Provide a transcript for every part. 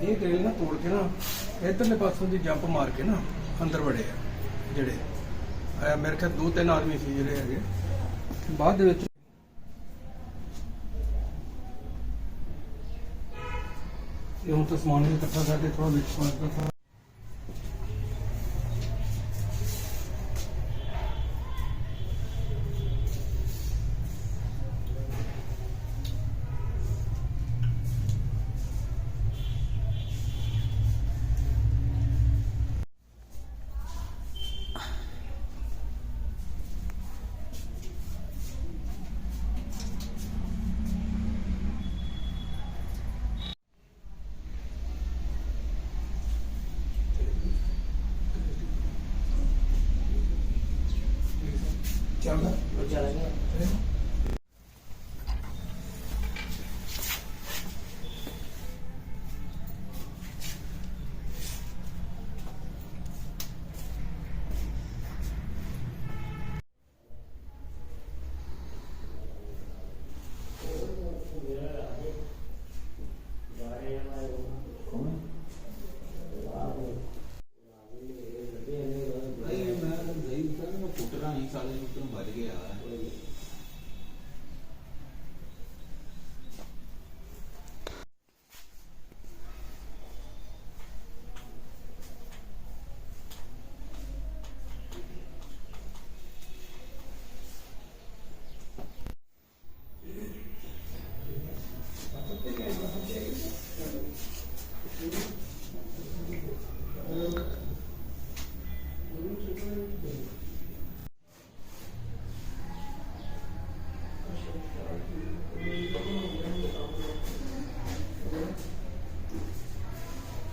ਇਹ ਗ੍ਰਿਲ ਨਾ ਤੋੜ ਕੇ ਨਾ ਇਧਰਲੇ ਪਾਸੋਂ ਦੀ ਜੰਪ ਮਾਰ ਕੇ ਨਾ ਅੰਦਰ ਵੜੇ ਆ, ਜਿਹੜੇ। ਆ ਮੇਰੇ ਖਿਆਲ ਦੋ ਤਿੰਨ ਆਦਮੀ ਸੀ ਜਿਹੜੇ ਹੈਗੇ। ਬਾਅਦ ਦੇ ਵਿੱਚ ਇਹ ਹੁਣ ਤਾਂ ਸਮਾਨ ਵੀ ਇਕੱਠਾ ਕਰਕੇ ਥੋੜਾ ਵਿੱਚ ਪਾ ਦਿੱਤਾ ਚੱਲਦਾ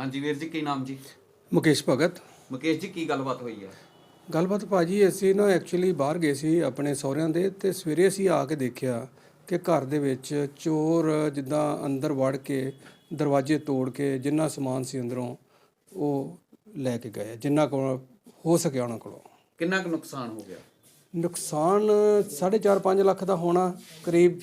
ਹਾਂਜੀ ਵੀਰ ਜੀ ਕੀ ਨਾਮ ਜੀ? ਮੁਕੇਸ਼ ਭਗਤ। ਮੁਕੇਸ਼ ਜੀ ਕੀ ਗੱਲਬਾਤ ਹੋਈ ਹੈ? ਗੱਲਬਾਤ ਭਾਜੀ ਅਸੀਂ ਨਾ ਐਕਚੁਅਲੀ ਬਾਹਰ ਗਏ ਸੀ ਆਪਣੇ ਸਹੁਰਿਆਂ ਦੇ ਤੇ ਸਵੇਰੇ ਅਸੀਂ ਆ ਕੇ ਦੇਖਿਆ ਕਿ ਘਰ ਦੇ ਵਿੱਚ ਚੋਰ ਜਿੱਦਾਂ ਅੰਦਰ ਵੜ ਕੇ ਦਰਵਾਜ਼ੇ ਤੋੜ ਕੇ ਜਿੰਨਾ ਸਮਾਨ ਸੀ ਅੰਦਰੋਂ ਉਹ ਲੈ ਕੇ ਗਏ ਜਿੰਨਾ ਕੋਲ ਹੋ ਸਕਿਆ ਉਹਨਾਂ ਕੋਲੋਂ। ਕਿੰਨਾ ਕੁ ਨੁਕਸਾਨ ਹੋ ਗਿਆ? ਨੁਕਸਾਨ 4.5 5 ਲੱਖ ਦਾ ਹੋਣਾ ਕਰੀਬ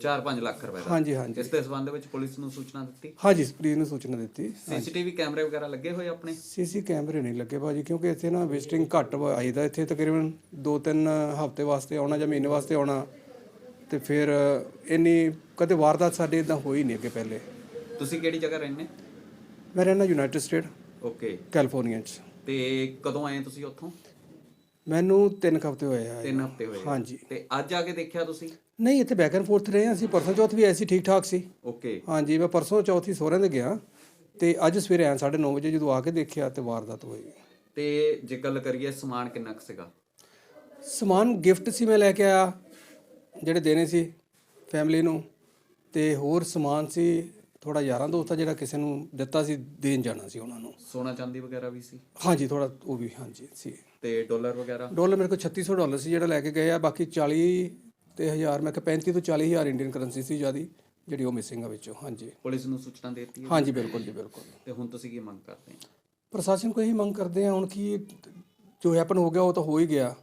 4-5 ਲੱਖ ਰੁਪਏ ਦਾ। ਹਾਂਜੀ ਹਾਂਜੀ। ਇਸ ਦੇ ਸੰਬੰਧ ਵਿੱਚ ਪੁਲਿਸ ਨੂੰ ਸੂਚਨਾ ਦਿੱਤੀ? ਹਾਂਜੀ ਪੁਲਿਸ ਨੂੰ ਸੂਚਨਾ ਦਿੱਤੀ। ਸੀਸੀਟੀਵੀ ਕੈਮਰੇ ਵਗੈਰਾ ਲੱਗੇ ਹੋਏ ਆਪਣੇ? ਸੀਸੀ ਕੈਮਰੇ ਨਹੀਂ ਲੱਗੇ ਭਾਜੀ ਕਿਉਂਕਿ ਇੱਥੇ ਨਾ ਵਿਜ਼ਿਟਿੰਗ ਘੱਟ ਆਈਦਾ ਇੱਥੇ ਤਕਰੀਬਨ 2-3 ਹਫ਼ਤੇ ਵਾਸਤੇ ਆਉਣਾ ਜਾਂ ਮਹੀਨੇ ਵਾਸਤੇ ਆਉਣਾ। ਤੇ ਫਿਰ ਇੰਨੀ ਕਦੇ ਵਾਰਦਾਤ ਸਾਡੇ ਇਦਾਂ ਹੋਈ ਨਹੀਂ ਅੱਗੇ ਪਹਿਲੇ। ਤੁਸੀਂ ਕਿਹੜੀ ਜਗ੍ਹਾ ਰਹਿੰਦੇ? ਮੈਂ ਰਹਿਣਾ ਯੂਨਾਈਟਿਡ ਸਟੇਟ ਓਕੇ। ਕੈਲੀਫੋਰਨੀਆ 'ਚ। ਤੇ ਕਦੋਂ ਆਏ ਤੁਸੀਂ ਉੱਥੋਂ? ਮੈਨੂੰ 3 ਹਫ਼ਤੇ ਹੋਏ ਆ। 3 ਹਫ਼ਤੇ ਹੋਏ। ਹਾਂਜੀ। ਤੇ ਅੱਜ ਆ ਕੇ ਦੇਖਿਆ ਤੁਸੀਂ? ਨਹੀਂ ਇੱਥੇ ਬੈਕ ਐਂਡ ਫੋਰਥ ਰਹੇ ਹਾਂ ਅਸੀਂ। ਪਰਸੋਂ ਚੌਥ ਵੀ ਐਸੀ ਠੀਕ ਠਾਕ ਸੀ। ਓਕੇ ਹਾਂਜੀ ਮੈਂ ਪਰਸੋਂ ਚੌਥੀ ਸਹੁਰਿਆਂ ਦੇ ਗਿਆ। ਤੇ ਅੱਜ ਸਵੇਰੇ ਆਇਆ 9:30 ਵਜੇ ਜਦੋਂ ਆ ਕੇ ਦੇਖਿਆ ਤੇ ਵਾਰਦਾਤ ਹੋਈ। ਤੇ ਜੇ ਗੱਲ ਕਰੀਏ ਸਮਾਨ ਕਿੰਨਾ ਕੁ ਸੀਗਾ? ਸਮਾਨ ਗਿਫਟ ਸੀ ਮੈਂ ਲੈ ਕੇ ਆਇਆ ਜਿਹੜੇ ਦੇਣੇ ਸੀ ਫੈਮਿਲੀ ਨੂੰ। ਤੇ ਹੋਰ ਸਮਾਨ ਸੀ ਥੋੜਾ ਯਾਰਾਂ ਦੋਸਤਾਂ ਜਿਹੜਾ ਕਿਸੇ ਨੂੰ ਦਿੱਤਾ ਸੀ ਦੇਣ ਜਾਣਾ ਸੀ ਉਹਨਾਂ ਨੂੰ। ਸੋਨਾ ਚਾਂਦੀ ਵਗੈਰਾ ਵੀ ਸੀ? ਹਾਂਜੀ ਥੋੜਾ ਉਹ ਵੀ ਹਾਂਜੀ ਸੀ। ਤੇ ਡਾਲਰ ਵਗੈਰਾ? ਡਾਲਰ ਮੇਰੇ ਕੋਲ 3600 ਡਾਲਰ ਸੀ ਜਿਹੜਾ ਲੈ ਕੇ ਗਏ ਆ ਬਾਕੀ 40 ਤੇ ਹਜ਼ਾਰ ਮੈਂ ਕਿ 35 ਤੋਂ 40 ਹਜ਼ਾਰ ਇੰਡੀਅਨ ਕਰੰਸੀ ਸੀ ਜਿਆਦੀ ਜਿਹੜੀ ਉਹ ਮਿਸਿੰਗ ਆ ਵਿੱਚੋਂ ਹਾਂਜੀ। ਪੁਲਿਸ ਨੂੰ ਸੂਚਨਾ ਦੇ ਦਿੱਤੀ ਹੈ? ਹਾਂਜੀ ਬਿਲਕੁਲ ਜੀ ਬਿਲਕੁਲ। ਤੇ ਹੁਣ ਤੁਸੀਂ ਕੀ ਮੰਗ ਕਰਦੇ ਹੋ? ਪ੍ਰਸ਼ਾਸਨ ਕੋਈ ਮੰਗ ਕਰਦੇ ਆ ਹੁਣ ਕੀ ਜੋ ਹੈਪਨ ਹੋ ਗਿਆ ਉਹ ਤਾਂ ਹੋ ਹੀ ਗਿਆ।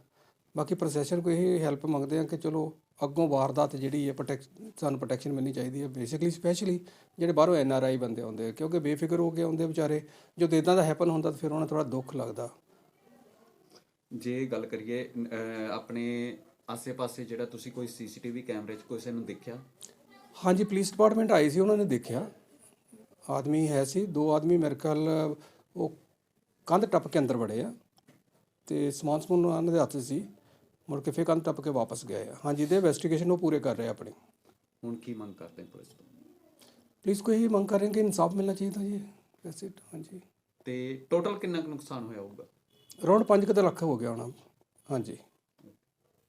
ਬਾਕੀ ਪ੍ਰਸ਼ਾਸਨ ਕੋਈ ਇਹ ਹੈਲਪ ਮੰਗਦੇ ਆ ਕਿ ਚਲੋ ਅੱਗੋਂ ਵਾਰਦਾਤ ਜਿਹੜੀ ਹੈ ਪ੍ਰੋਟੈਕਟ ਸਾਨੂੰ ਪ੍ਰੋਟੈਕਸ਼ਨ ਮਿਲਣੀ ਚਾਹੀਦੀ ਹੈ ਬੇਸਿਕਲੀ ਸਪੈਸ਼ਲੀ ਜਿਹੜੇ ਬਾਹਰੋਂ ਐਨ ਆਰ ਆਈ ਬੰਦੇ ਆਉਂਦੇ ਆ ਕਿਉਂਕਿ ਬੇਫਿਕਰ ਹੋ ਕੇ ਆਉਂਦੇ ਵਿਚਾਰੇ ਜਦੋਂ ਇਦਾਂ ਦਾ ਹੈਪਨ ਹੁੰਦਾ ਤਾਂ ਫਿਰ ਉਹਨਾਂ ਥੋੜਾ ਦੁੱਖ ਲੱਗਦਾ। ਜੇ ਗੱਲ ਕਰੀਏ ਆਪਣੇ ਆਸੇ-ਪਾਸੇ ਜਿਹੜਾ ਤੁਸੀਂ ਕੋਈ ਸੀਸੀਟੀਵੀ ਕੈਮਰੇ 'ਚ ਕਿਸੇ ਨੂੰ ਦੇਖਿਆ? ਹਾਂਜੀ ਪੁਲਿਸ ਡਿਪਾਰਟਮੈਂਟ ਆਈ ਸੀ ਉਹਨਾਂ ਨੇ ਦੇਖਿਆ। ਆਦਮੀ ਹੈ ਸੀ ਦੋ ਆਦਮੀ ਮੇਰੇ ਖਿਆਲ ਉਹ ਕੰਧ ਟੱਪ ਕੇ ਅੰਦਰ ਵੜੇ ਆ ਤੇ ਸਮਾਨ ਸਮੂਨ ਉਹਨਾਂ ਦੇ ਹੱਥ ਸੀ ਮੁੜ ਕੇ ਫੇਰ ਕੰਧ ਟੱਪ ਕੇ ਵਾਪਸ ਗਏ ਆ। ਹਾਂਜੀ ਦੇ ਇਨਵੈਸਟੀਗੇਸ਼ਨ ਉਹ ਪੂਰੇ ਕਰ ਰਹੇ ਆ ਆਪਣੀ। ਹੁਣ ਕੀ ਮੰਗ ਕਰਦੇ ਨੇ ਪੁਲਿਸ ਤੋਂ? ਪੁਲਿਸ ਕੋਈ ਇਹੀ ਮੰਗ ਕਰ ਰਹੇ ਕਿ ਇਨਸਾਫ ਮਿਲਣਾ ਚਾਹੀਦਾ ਜੀ। ਵੈਸੇ ਹਾਂਜੀ। ਤੇ ਟੋਟਲ ਕਿੰਨਾ ਕੁ ਨੁਕਸਾਨ ਹੋਇਆ ਹੋਊਗਾ? ਅਰਾਊਂਡ 5 ਲੱਖ ਹੋ ਗਿਆ ਹੋਣਾ। ਹਾਂਜੀ।